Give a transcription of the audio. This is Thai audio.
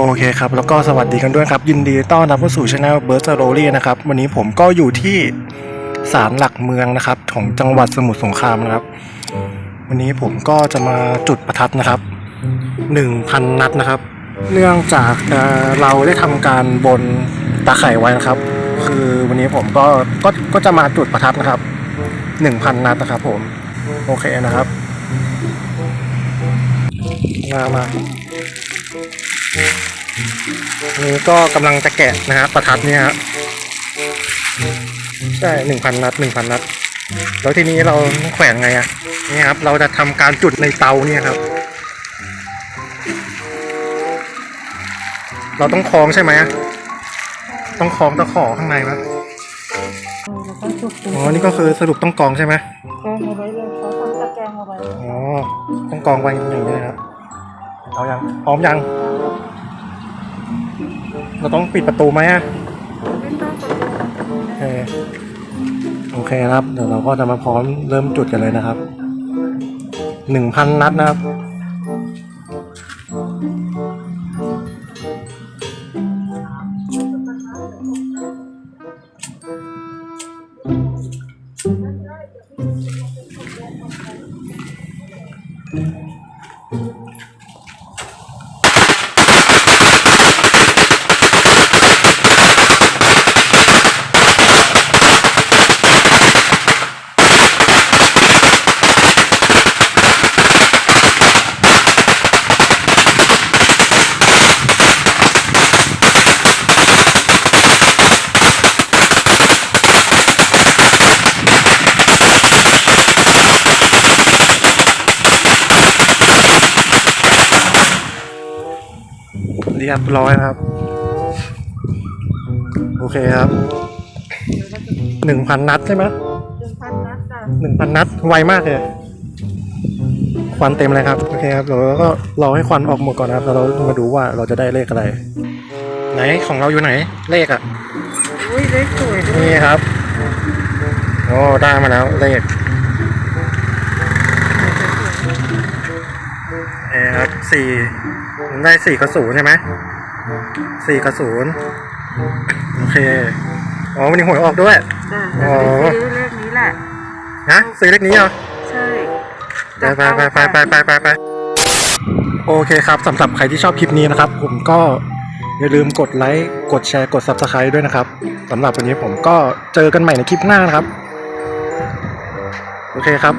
โอเคครับแล้วก็สวัสดีกันด้วยครับยินดีต้อนรับเข้าสู่ช anel b i r d s t o r y นะครับวันนี้ผมก็อยู่ที่ศาลหลักเมืองนะครับ ของจังหวัดสมุทรสงครามนะครับ วันนี้ผมก็จะมาจุดประทัดนะครับ1,000นัดนะครับ เนื่องจากเราได้ทำการบนตาไข่ไว้นะครับ คือวันนี้ผมก็ก็ก็จะมาจุดประทัดนะครับ1,000นัดนะครับ ผมโอเคนะครับมามา นี่ก็กำลังจะแกะนะฮะประทัดเนี่ยฮะใช่หนึ่งพันนัดหนึ่งพันนัด แล้วทีนี้เราแขวนไงอะนี่ครับ เราจะทำการจุดในเตาเนี่ยครับ เราต้องคล้องใช่ไหมต้องคล้องตะขอข้างในไหมแล้วก็จุดตูอ๋อ นี่ก็คือสรุปต้องกองใช่ไหมแกงเอาไว้เลยเขาทำตะแกรงเอาไว้อ๋อต้องกองไว้อย่างนี้นะครับเอายังพร้อมยัง เราต้องปิดประตูไหมอะโอเคโอเคครับ เดี๋ยวเราก็จะมาพร้อมเริ่มจุดกันเลยนะครับหนึ่งพันนัดนะครับ เรียบร้อยครับ โอเคครับหนึ่งพันนัดใช่ไหมหนึ่งพันนัดจ้ะหนึ่งพันนัดไวมากเลย ควันเต็มเลยครับ โอเคครับเดี๋ยวเราก็รอให้ควันออกหมดก่อนนะครับแล้วเรามาดูว่าเราจะได้เลขอะไร ไหนของเราอยู่ไหน เลขอะอุ้ยเลขสวยด้วยนี่ครับโอ้ได้มาแล้วเลขเอครับสี่ ผมได้สี่กระสูนย์ใช่ไหมสี่กระสูนย์โอเค อ๋อวันนี้หวยออกด้วย จ้ะอ๋อซื้อเลขนี้แหละฮะซื้อเลขนี้เหรอ ใช่ไปไปไปไปไปไปไปไปโอเคครับสำหรับใครที่ชอบคลิปนี้นะครับ ผมก็อย่าลืมกดไลค์กดแชร์กด Subscribe ด้วยนะครับสำหรับวันนี้ผมก็เจอกันใหม่ในคลิปหน้านะครับ โอเคครับ